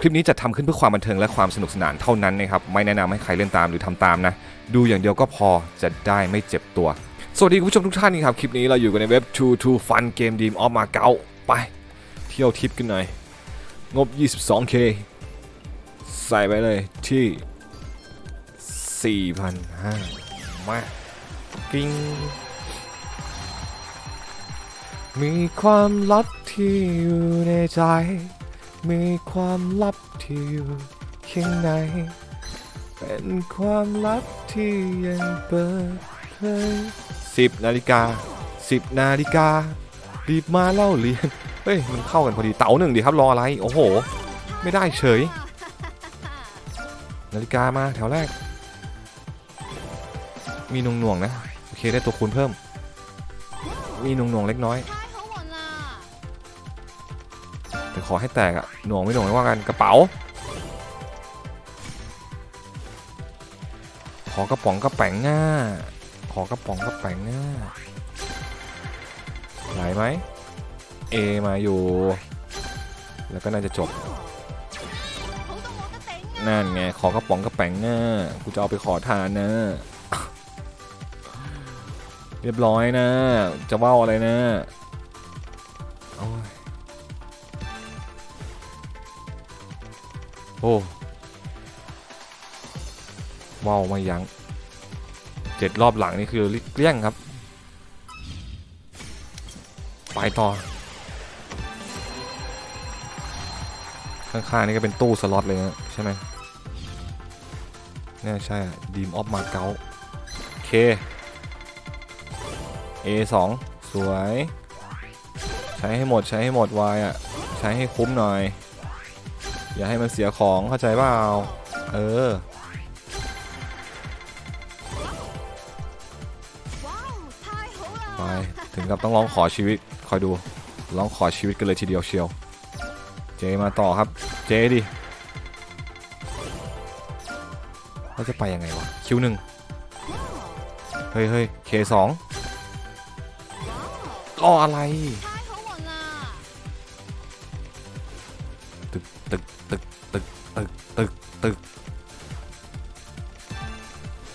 คลิปนี้จะทำขึ้นเพื่อความบันเทิงและความสนุกสนานเท่านั้นนะครับ ไม่แนะนำให้ใครเล่นตามหรือทำตามนะ ดูอย่างเดียวก็พอจะได้ไม่เจ็บตัว สวัสดีคุณผู้ชมทุกท่านครับ คลิปนี้เราอยู่กันในเว็บ2 2 Fun Game Dream of Macau ไป เที่ยวทิปกันหน่อย งบ 22k ใส่ไปเลยที่ 4,500 มากิ้งมีความลับที่อยู่ในใจ มีความลับที่อยู่ข้างใน เป็นความลับที่ยังเปิดเผยสิบนาฬิกาสิบนาฬิการีบมาเล่าเรียน เฮ้ย มันเข้ากันพอดีเต๋าหนึ่งดีครับ รออะไร โอ้โห ไม่ได้เฉย นาฬิกามาแถวแรก มีหน่วงๆนะ โอเคได้ตัวคูณเพิ่ม มีหน่วงๆเล็กน้อย ขอให้แตกอะหน่วงไม่หน่วงไม่ว่ากันกระเป๋า ขอกระป๋องกระแป๋งง่าขอกระป๋องกระแป๋งง่าไหลไหมเอมาอยู่ แล้วก็น่าจะจบ นั่นไง ขอกระป๋องกระแป๋งง่ากูจะเอาไปขอทานนะ เรียบร้อยนะ จะว่าอะไรนะ โอ้ว่าวไม่ยั้งเจ็ดรอบหลังนี่คือเกลี้ยงครับ ไปต่อ ข้างๆนี่ก็เป็นตู้สล็อตเลยนะใช่ไหมเนี่ยใช่ดีมออฟมาเก๊าเค A2 สวย ใช้ให้หมดใช้ให้หมดวายอะ ใช้ให้คุ้มหน่อย อย่าให้มันเสียของเข้าใจเปล่าเออไปถึงกับต้องร้องขอชีวิตคอยดูร้องขอชีวิตกันเลยทีเดียวเชียว เจมาต่อครับ เจดิเขาจะไปยังไงวะคิวหนึ่งเฮ้ยเฮ้ยเคสองก็อะไร ตึกตึกตึกตึกตึกตึกตึก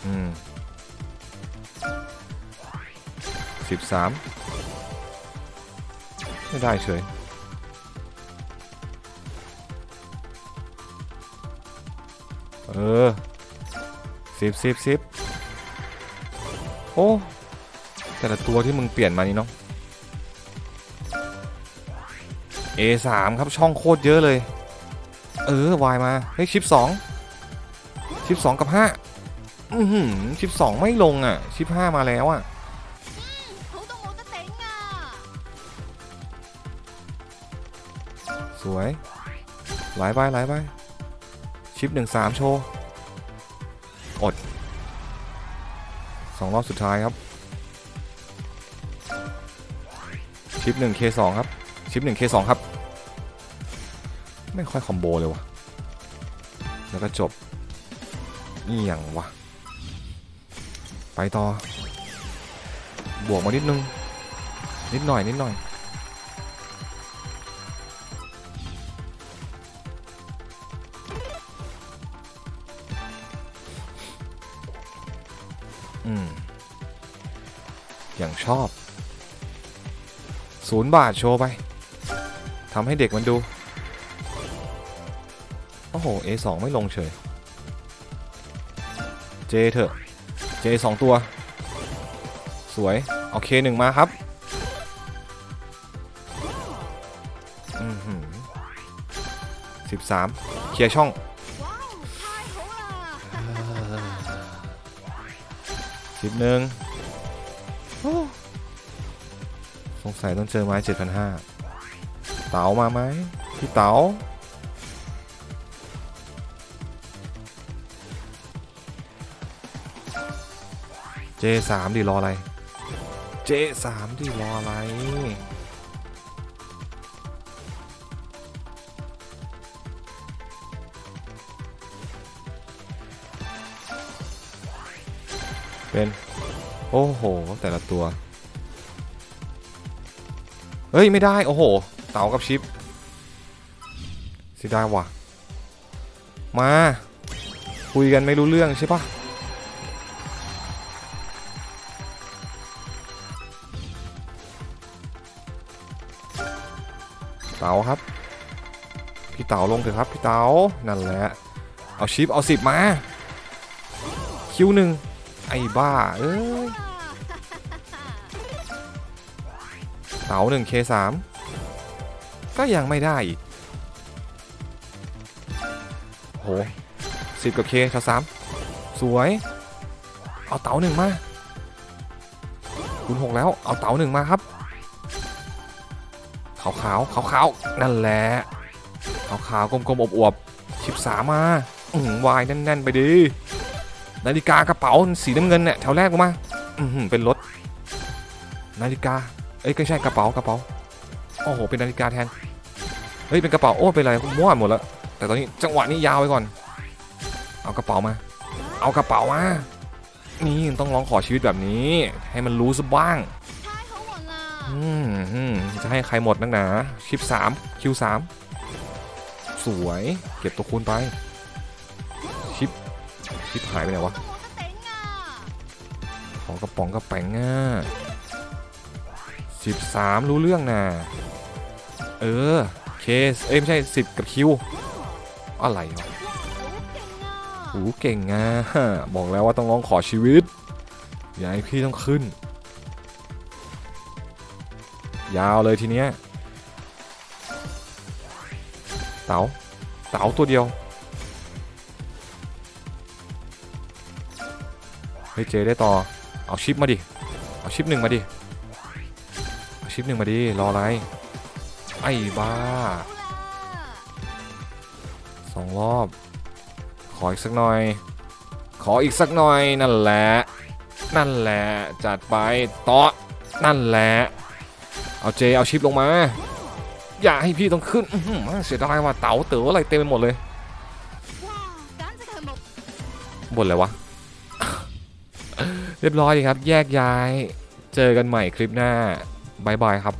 อืมสิบสามไม่ได้เฉยเออสิบสิบสิบโอ้ แต่ละตัวที่มึงเปลี่ยนมานี่เนาะ A3 ครับช่องโคตรเยอะเลย เออวายมาเฮ้ยชิปสองชิปสองกับห้าอืมชิปสองไม่ลงอะ ชิปห้ามาแล้วอะสวย หลายใบหลายใบชิปหนึ่งสามโชว์ อดสองรอบสุดท้ายครับ ชิปหนึ่งเคสองครับ ชิปหนึ่งเคสองครับ ไม่ค่อยคอมโบเลยวะแล้วก็จบนี่อย่างวะ ไปต่อ บวกมานิดนึง นิดหน่อยนิดหน่อย อืม อย่างชอบ ศูนย์บาทโชว์ไป ทำให้เด็กมันดู โอ้โห A2 ไม่ลงเฉย J เถอะ J จสองตัว สวย เอเคหนึ่งมาครับสิบสามเคลียร์ช่องสิบหนึ่งสงสัยต้องเจอไม้เจ็ดพันห้า เต๋ามาไหมพี่เต๋าเจสามดิรออะไรเจสามดิรออะไรเป็น โอ้โห แต่ละตัว เฮ้ย ไม่ได้ โอ้โห เต๋ากับชิปสิได้ว่ะ มา คุยกันไม่รู้เรื่องใช่ปะเต๋าครับ พี่เต๋าลงเถอะครับพี่เต๋านั่นแหละ เอาชิปเอาสิบมา คิวหนึ่งไอ้บ้า เอ้ยเต๋าหนึ่งเคสาม ก็ยังไม่ได้อีกโหสิบกับเคชาสามสวย เอาเต๋าหนึ่งมาคุณหกแล้ว เอาเต๋าหนึ่งมาครับ ขาวขาวขาวขาวๆนั่นแหละขาวขาวๆกลมๆอบอวบๆชิบสามมาอือหือวายแน่นๆไปดิ นาฬิกากระเป๋าสีน้ำเงินเนี่ยแถวแรกมา อือหือเป็นรถ นาฬิกา เอ้ยไม่ใช่กระเป๋ากระเป๋า โอ้โห เป็นนาฬิกาแทน เฮ้ย เป็นกระเป๋า โอ้ เป็นอะไรมั่วหมดแล้ว แต่ตอนนี้จังหวะนี้ยาวไว้ก่อน เอากระเป๋ามา เอากระเป๋ามา นี่ต้องร้องขอชีวิตแบบนี้ ให้มันรู้สักบ้างจะให้ใครหมดนักหนาชิปสามคิวสามสวย เก็บตัวคูณไป ชิป ชิปหายไปไหนวะ ของกระป๋องกระแป๋งอะ 13 รู้เรื่องนะเออเคสเอ้ยไม่ใช่ 10 กับคิวอะไรวะหูเก่งง่ะบอกแล้วว่าต้องร้องขอชีวิต อย่าให้พี่ต้องขึ้น ยาวเลยทีเนี้ยเต๋าเต๋าตัวเดียวเฮ้ยเจได้ต่อ เอาชิปมาดิ เอาชิปหนึ่งมาดิ ชิปหนึ่งมาดีรออะไร ไอ้บ้าสองรอบ ขออีกสักหน่อย ขออีกสักหน่อยนั่นแหละ นั่นแหละ จัดไปต่อนั่นแหละ เอาเจเอาชิปลงมา อย่าให้พี่ต้องขึ้นเสียดายว่าเต๋าเต๋ออะไรเต็มไปหมดเลยบนเลยวะ เรียบร้อยครับ แยกย้าย เจอกันใหม่คลิปหน้า บายบายครับ